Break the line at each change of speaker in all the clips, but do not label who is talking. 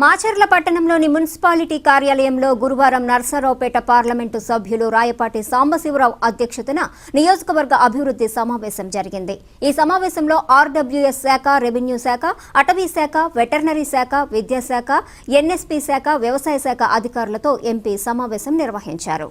మాచర్ల పట్టణంలోని మున్సిపాలిటీ కార్యాలయంలో గురువారం నర్సరావుపేట పార్లమెంటు సభ్యులు రాయపాటి సాంబశివరావు అధ్యక్షతన నియోజకవర్గ అభివృద్ధి సమావేశం జరిగింది. ఈ సమావేశంలో ఆర్డబ్ల్యూఎస్ శాఖ రెవెన్యూ శాఖ అటవీ శాఖ వెటర్నరీ శాఖ విద్యాశాఖ ఎన్ఎస్పీ శాఖ వ్యవసాయ శాఖ అధికారులతో ఎంపీ సమావేశం నిర్వహించారు.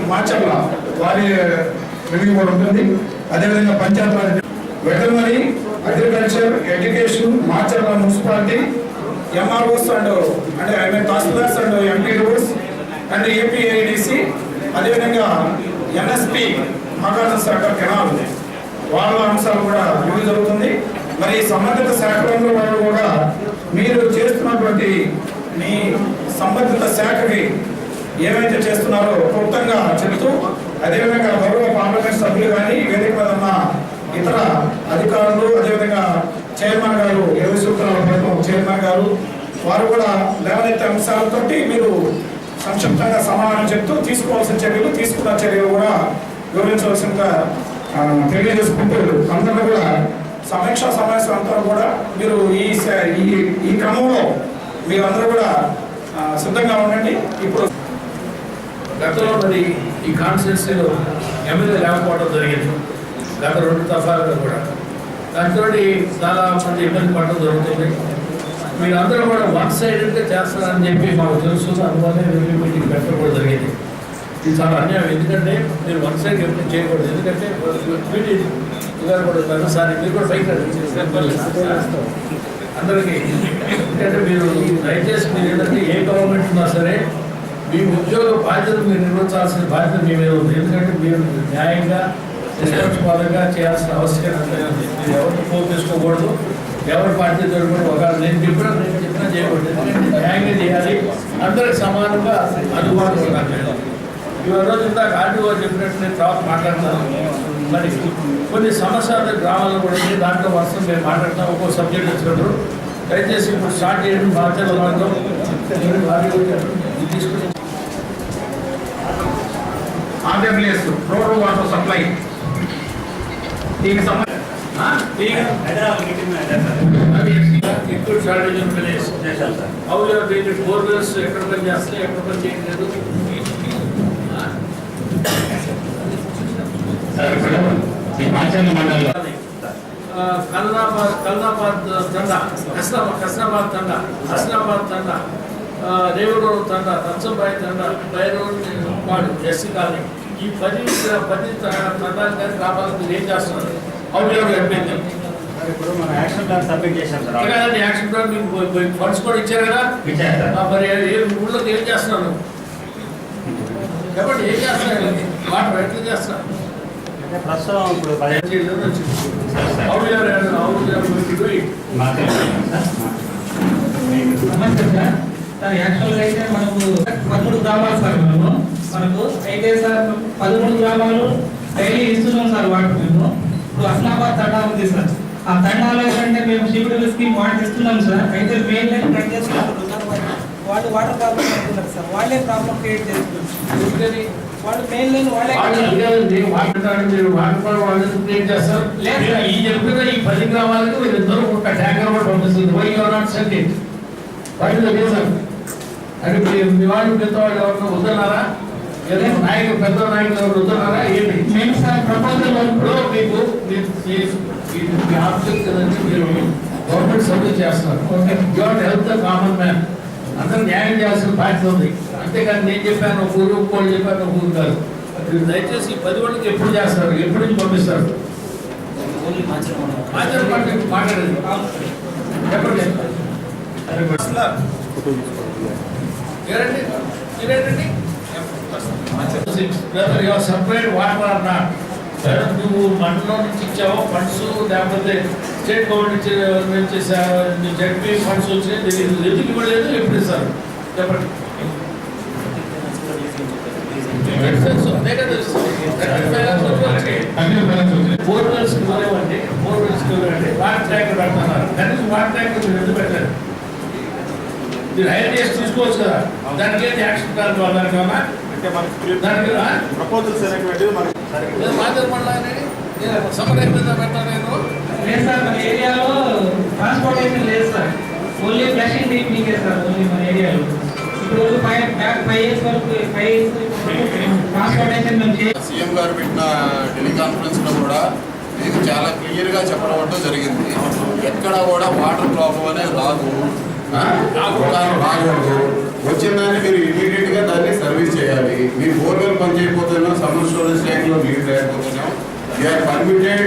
మున్సిపాలిటీ మార్చర్ల వారి రివ్యూ కూడా ఉంటుంది. అదేవిధంగా panchayat veterinary agriculture education Macherla municipality MROs and అంటే I mean tahsildars and MPOs and APIDC అదేవిధంగా ఎన్ఎస్పి నాగార్జున శాఖ కెనాల్ వాళ్ళ అంశాలు కూడా రివ్యూ జరుగుతుంది. మరి సంబంధిత శాఖలలో వాళ్ళు కూడా మీరు చేస్తున్నటువంటి మీ సంబంధిత శాఖకి ఏమైతే చేస్తున్నారో క్లుప్తంగా చెబుతూ అదేవిధంగా గౌరవ పార్లమెంట్ సభ్యులు కానీ వేదిక మీద ఉన్న ఇతర అధికారులు అదేవిధంగా చైర్మన్ గారు ఇరవై సూత్రాల పథకం చైర్మన్ గారు వారు కూడా లేవనెత్తే అంశాలతోటి మీరు సంక్షిప్తంగా సమాధానం చెప్తూ తీసుకోవాల్సిన చర్యలు తీసుకున్న చర్యలు కూడా వివరించవలసిందిగా తెలియజేసుకుంటూ అందరూ కూడా సమీక్ష సమావేశం అంతా కూడా మీరు ఈ స- ఈ ఈ క్రమంలో మీరందరూ కూడా సిద్ధంగా ఉండండి. ఇప్పుడు
గతంలో మరి ఈ కాన్స్టిట్యున్సీలో ఎమ్మెల్యే లేకపోవడం జరిగింది. గత రెండు దఫాలుగా కూడా. దాంతో చాలా మంది ఇబ్బంది పడడం జరుగుతుంది. మీరందరూ కూడా వన్ సైడెడ్గా చేస్తారని చెప్పి మాకు తెలుసు. అందువల్లే రివ్యూ మీటింగ్ పెట్టడం కూడా జరిగింది. ఇది చాలా అన్యాయం. ఎందుకంటే మీరు వన్ సైడ్ ఎప్పుడు చేయకూడదు. ఎందుకంటే మీటింగ్ గారు కూడా ఉన్నారు సార్ మీరు కూడా బయట అందరికీ. ఎందుకంటే మీరు దయచేసి మీరు ఏంటంటే ఏ గవర్నమెంట్ ఉన్నా సరే మీ ఉద్యోగ బాధ్యతలు మీరు నిర్వహించాల్సిన బాధ్యత మీ మీద ఉంది. ఎందుకంటే మీరు న్యాయంగా నిష్పక్షపాతంగా చేయాల్సిన ఆవశ్యకత ఉంది. మీరు ఎవరిని పోగేసుకోకూడదు ఎవరి పార్టీ కూడా ఒక నేను చెప్పినా నేను చెప్పినా చేయకూడదు. ఎందుకంటే న్యాయంగా చేయాలి. అందరికి సమానంగా అందుబాటులో ఉండాలి. ఇవాళ రోజు ఇందాక ఆర్టీఓ చెప్పినట్టు నేను తర్వాత మాట్లాడతాను మరి కొన్ని సమస్యలు గ్రామాల్లో కూడా ఉంది దాంట్లో వర్షం మేము మాట్లాడతాం ఒక్కో సబ్జెక్ట్ వచ్చినప్పుడు దయచేసి ఇప్పుడు స్టార్ట్ చేయడం. బాధ్యత మార్గం తీసుకుని
ఆంధ్రప్రదేశ్ రోడ్ వాటర్ సప్లై. దీనికి సంబంధించి
ఎక్కువ షార్టేజ్ ఎక్కడ పని ఎక్కడ పని చేయట్లేదు. కల్నాబాద్ కల్నాబాద్ తండ. హస్నాబాద్ హస్నాబాద్ తండ. హస్నాబాద్ తండ. ఆ, రేవులూరు తండ. నర్సంబాయి తండ. బైరూరు వాడు ఎస్సీ కాలనీ. ఈ పది పది తండాలు కానీ గ్రామాలకు మీరు ఏం చేస్తున్నారు? యూఆర్ అయిపోయింది
ఇప్పుడు మనం యాక్షన్ ప్లాన్ సబ్మిట్ చేశాం సార్.
కదండి యాక్షన్ ప్లాన్ మీకు ఫండ్స్ కూడా ఇచ్చారు కదా?
ఇచ్చారు
మరి ఏ ఊళ్ళో ఏం చేస్తున్నాను చెప్పండి ఏం చేస్తున్నారు? వాటర్ ఎట్లా
ప్రస్తుతం ఇప్పుడు పదిహేను
సార్ యాక్చువల్గా అయితే మనకు పదమూడు గ్రామాలు సార్ మనము మనకు అయితే సార్ పదమూడు గ్రామాలు డైలీ ఇస్తున్నాం సార్ వాటి మేము. ఇప్పుడు హస్నాబాద్ తండా ఉంది సార్. ఆ తండాలో ఏంటంటే మేము షిఫ్ట్ స్కీమ్ వాటికి ఇస్తున్నాం సార్. అయితే మెయిన్ లైన్ కట్ చేసుకుంటున్నారు వాళ్ళు వాటర్ ప్రాబ్లం అవుతున్నారు సార్. వాళ్ళే ప్రాబ్లం క్రియేట్ చేస్తున్నారు? వాళ్ళు మెయిన్ లైన్ వాళ్ళే. లేదు.
ఈ చెప్పిన ఈ పది గ్రామాలకు మీరు ఇద్దరు ఒక ట్యాంకర్ కూడా పంపిస్తుంది. Why your not send it what is the reason అంటే మీ మీ వాళ్ళు పెద్ద వాళ్ళు ఎవరైనా వద్దన్నారా? ఏదైనా నాయకులు పెద్ద నాయకులు ఎవరు వద్దన్నారా? ఏంటి?
సార్ ప్రపోజల్
ఇప్పుడు మీకు మీ- కదండి మీరు గవర్నమెంట్ సర్వీస్ చేస్తున్నారు.
Okay.
You have help the common man అందరూ న్యాయం చేయాల్సిన బాధ్యత ఉంది. అంతేకాని నేను చెప్పాను ఒక ఊరు ఇంకోటి చెప్పాను ఒక ఊరు కాదు. మీరు దయచేసి పది వాళ్ళకి ఎప్పుడు చేస్తారు? ఎప్పటి నుంచి పంపిస్తారు? మాట్లాడి మాట్లాడి మాట్లాడేది చెప్పండి ఎవరండి మీరేంటండి whether your separate water or not whether నువ్వు మనలో నుంచి ఇచ్చావో? ఫండ్స్ లేకపోతే స్టేట్ గవర్నమెంట్ నుంచి జడ్పీ ఫండ్స్ వచ్చినాయి తెలియదు ఎందుకు ఇవ్వలేదు? ఎప్పుడు ఇస్తారు? చెప్పండి. Expense, అదే కదా బోర్వెల్స్ ఇవ్వలేమండి బోర్వెల్స్ ఇవ్వలేమండి. వాటర్ ట్యాంక్ పెడుతున్నారు. కనీసం వాటర్ ట్యాంక్ మీరు ఎందుకు పెట్టలేదు? మీరు హైర్ చేసి తీసుకోవచ్చు కదా. దానికి ఏంటి యాక్షన్ ప్లాన్ దానికి ఏమన్నా
అంటే మనకి
దానికి ఆ?
ప్రపోజల్స్ అనేటువంటిది మనకి
లేదు, సమ్మర్ అయిపోయిందా నేను?
సార్ మన ఏరియాలో ట్రాన్స్పోర్టేషన్ లేదు sir. Only flushing sir only మన ఏరియాలో. ఇప్పుడు ఫైవ్ బ్యాక్ ఫైవ్ ఇయర్స్ వరకు ఫైవ్ ఇయర్స్ ట్రాన్స్పోర్టేషన్ మేము చే
సీఎం గారు పెట్టిన టెలికాన్ఫరెన్స్లో కూడా మీకు చాలా క్లియర్గా చెప్పడం జరిగింది. ఎక్కడ కూడా వాటర్ ప్రాబ్లం అనేది రాదు. ఆ? రాగలదు వచ్చిన దాన్ని మీరు ఇమీడియట్గా దాన్ని సర్వీస్ చేయాలి. మీ బోర్వెల్ పని చేయకపోతేనో సమ్మర్ స్టోరేజ్ ట్యాంక్లో నీరు లేకపోతేనో you are permitted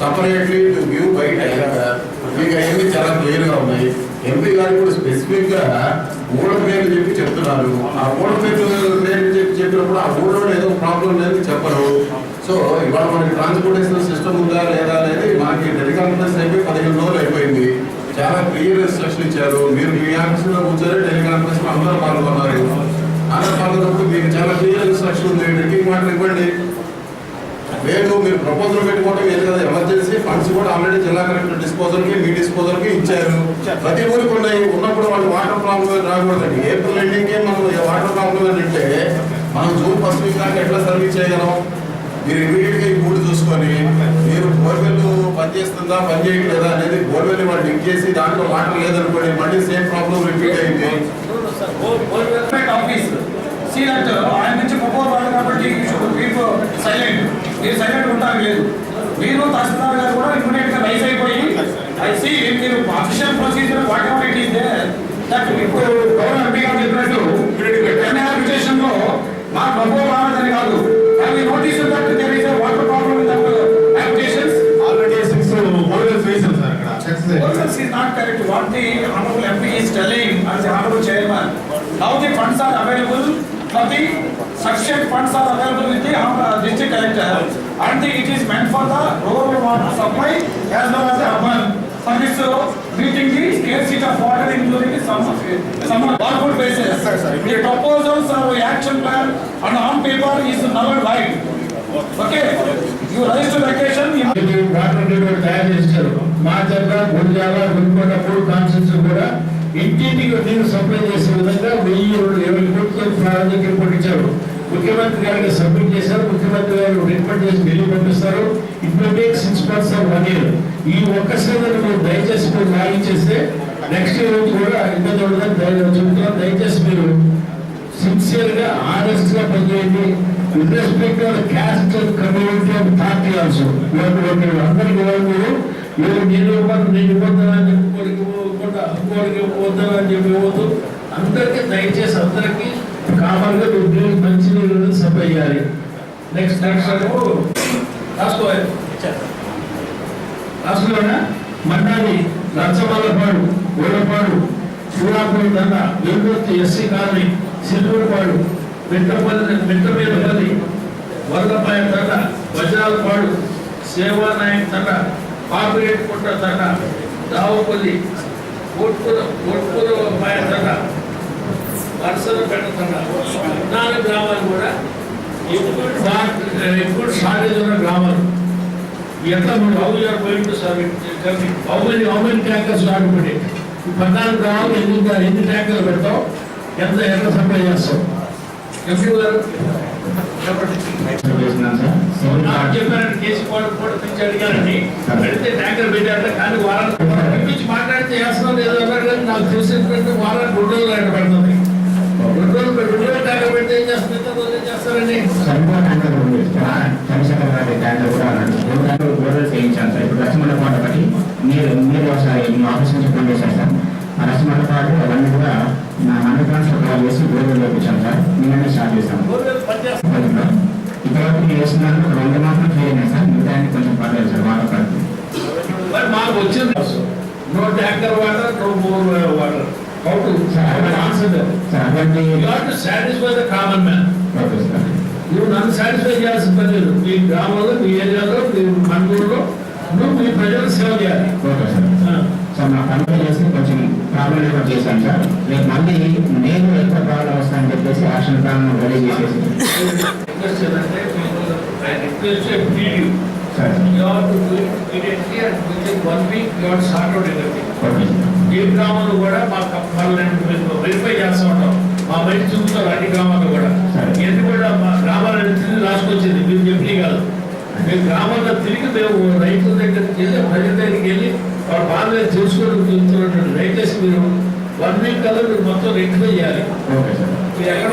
separately to give బయట మీకు అవన్నీ చాలా క్లియర్గా ఉన్నాయి. ఎంపీ గారు కూడా స్పెసిఫిక్గా మూడు పేర్లు చెప్పి చెప్తున్నారు. ఆ ఊళ్ళ పేర్లు పేర్లు చెప్పి చెప్పినప్పుడు ఆ ఊళ్ళో ఏదో ప్రాబ్లం లేదు చెప్పరు. సో ఇవాళ మనకి ట్రాన్స్పోర్టేషన్ సిస్టమ్ ఉందా లేదా అనేది మనకి టెలికాన్ఫరెన్స్ అయిపోయి పదిహేను రోజులు అయిపోయింది. చాలా క్లియర్ ఇన్స్ట్రక్షన్ ఇచ్చారు. మీరు మీ ఆఫీస్లో కూర్చొని టెలిగ్రామ్లో అందరూ పాల్గొన్నారు. అందరూ పాల్గొన్నప్పుడు మీకు చాలా క్లియర్ ఇన్స్ట్రక్షన్ ఉంది. డ్రింకింగ్ వాటర్ ఇవ్వండి. లేదు మీరు ప్రపోజల్ పెట్టుకోవడం ఏది కదా. ఎమర్జెన్సీ ఫండ్స్ కూడా ఆల్రెడీ జిల్లా కలెక్టర్ డిస్పోజల్కి మీ డిస్పోజల్కి ఇచ్చారు. ప్రతి ఊరికి ఉన్నాయి. ఉన్నప్పుడు వాళ్ళు వాటర్ ప్రాబ్లం రాకూడదండి. ఏప్రిల్ ఎండింగ్కి మనం వాటర్ ప్రాబ్లం అని అంటే మనం జూన్ ఫస్ట్ వీక్ దాకా ఎట్లా సర్వీస్ చేయగలం? మీరు ఇమీడియట్గా ఈ మూడు చూసుకొని మీరు బోర్వెల్ పనిచేస్తుందా పని చేయట్లేదా అనేది బోర్వెల్ వాళ్ళు లింక్ చేసి దాంట్లో వాటర్ లేదనుకోండి మళ్ళీ సేమ్ ప్రాబ్లం రిపీట్ అయింది.
ఆఫీస్ సీ ఆయన నుంచి ప్రపోజ్ వాళ్ళు కాబట్టి మీకు సైలెంట్ మీరు సైలెంట్ ఉంటారు లేదు. మీరు తహసీల్దార్ గారు కూడా ఇమీడియట్గా రైస్ అయిపోయి ఐ మీరు official procedure whatever it is there that ఇప్పుడు గవర్నర్ ఎంపీ గారు చెప్పినట్టు అప్లికేషన్లో మా propose the rural water supply as well as urban uh, meeting the scarcity of water including the summer, summer borehole basis. The proposals or action plan on on paper is null and void. Okay, you rise to the occasion,
తయారు చేశారు మా దగ్గర గుంజాల గుంకొండ మూడు కాన్సెన్స్ కూడా ఇంటింటికి నీరు supply చేసే విధంగా వెయ్యి ఇరవై కోట్ల ఇచ్చారు ముఖ్యమంత్రి గారికి సబ్మిట్ చేశారు. ముఖ్యమంత్రి గారు రికమెండ్ చేసి ఢిల్లీ పంపిస్తారు. It may take six months of one year ఈ ఒక్క సీజన్ మీరు దయచేసి మీరు లాగించేస్తే నెక్స్ట్ ఇయర్ నుంచి కూడా ఇబ్బంది ఉండదని దయ- దయచేసి మీరు సిన్సియర్గా ఆనెస్ట్గా పనిచేయండి. With respect to caste community of party also అందరికి ఇవ్వాలి మీరు మీరు నేను ఇవ్వను నేను ఇవ్వద్దని చెప్పి ఇంకోటికి ఇవ్వకుండా ఇంకోటికి ఇవ్వద్దని అని చెప్పి ఇవ్వద్దు అందరికీ దయచేసి అందరికీ కామన్గా గా మీరు మంచి నీళ్ళు సప్లై చేయాలి నెక్స్ట్ నెక్స్ట్ రాసుకోవాలి రాష్ట్రంలోనే మండాలి నచ్చమల్లపాడు గోడపాడు చూడాపూడి దండ వెలుగుర్తి ఎస్సీ కాలనీ సిల్వూరుపాడు మిట్టపల్లి మిట్టమీదపల్లి వరదపాయ దండ వజ్రాలపాడు సేవానాయక్ దండ పాపిరెడ్డికుంట దండ దావపల్లి కోట్పుర కోట్పుర పాయ దండ వరుసలపేట దండ నాలుగు గ్రామాలు కూడా. ఎక్కువ ఎక్కువ షార్టేజ్ ఉన్న గ్రామాలు. ఎట్లా మీరు how you are going to serve how many how many tankers పెట్టి ఈ పద్నాలుగు గ్రామాలు ఎన్ని ఎన్ని ట్యాంకర్లు పెడతావు? ఎంత ఎంత సప్లై చేస్తావు? ఎంపీ గారు చెప్పారండి కేసీ వాళ్ళు కూడా తెచ్చి అడిగారని. అడిగితే ట్యాంకర్ పెట్టారంటే. కానీ వారానికి మాట్లాడితే వేస్తాం లేదో అన్నారు కానీ నాకు తెలిసినటువంటి వారానికి రెండు రోజులు ఆయన పడుతుంది
గోడలు చేయించాను సార్ ఇప్పుడు లక్ష్మణ కోట ఒకటి మీరు మీరు ఒకసారి ఆఫీస్ నుంచి ఫోన్ సార్ ఆ రస మండపాలు అవన్నీ కూడా నా హండ్రెడ్ కాల్ చేసి గోల్డ్ వేపించాం సార్ నిన్ననే స్టార్ట్ చేశాం ఇప్పటివరకు నేను ఒక రెండు మాత్రం క్లియర్ సార్ మిగతా కొంచెం పర్లేదు సార్ వాటర్ పడుతుంది
మాకు వచ్చింది no tanker water no water
sir
you have to satisfy the common man
okay sir
నువ్వు నన్ను సాటిస్ఫై చేయాల్సిన పని లేదు. మీ గ్రామంలో మీ ఏరియాలో మీ మండలంలో నువ్వు మీ ప్రజలకు సేవ చేయాలి.
ఓకే సార్ సార్ మా కంపెనీ చేసి కొంచెం ప్రాబ్లం రిపోర్ట్ చేశాను సార్? రేపు మళ్ళీ నేను ఎక్కువ ప్రాబ్లం వస్తాయని చెప్పేసి యాక్షన్ ప్లాన్ రెడీ చేసేసి. Sir
you have to do it immediately and with in one week you have sort out everything
okay
ఏ గ్రామంలో కూడా మా వాళ్ళని వెరిఫై చేస్తూ ఉంటాం. మా బయట చూపుతారు అన్ని గ్రామాల్లో కూడా. ఇవన్నీ కూడా మా గ్రామాలను తిరిగి రాసుకొచ్చింది? మీరు చెప్పి కాదు. మేము గ్రామాల్లో తిరిగి మేము రైతుల దగ్గరికి వెళ్ళి ప్రజల దగ్గరికి వెళ్ళి వాళ్ళ బాధలు తెలుసుకొని చెప్తున్నటువంటి దయచేసి మీరు వన్ వీక్ కల్లా మీరు మొత్తం రెక్టిఫై చేయాలి. మీరు ఎక్కడ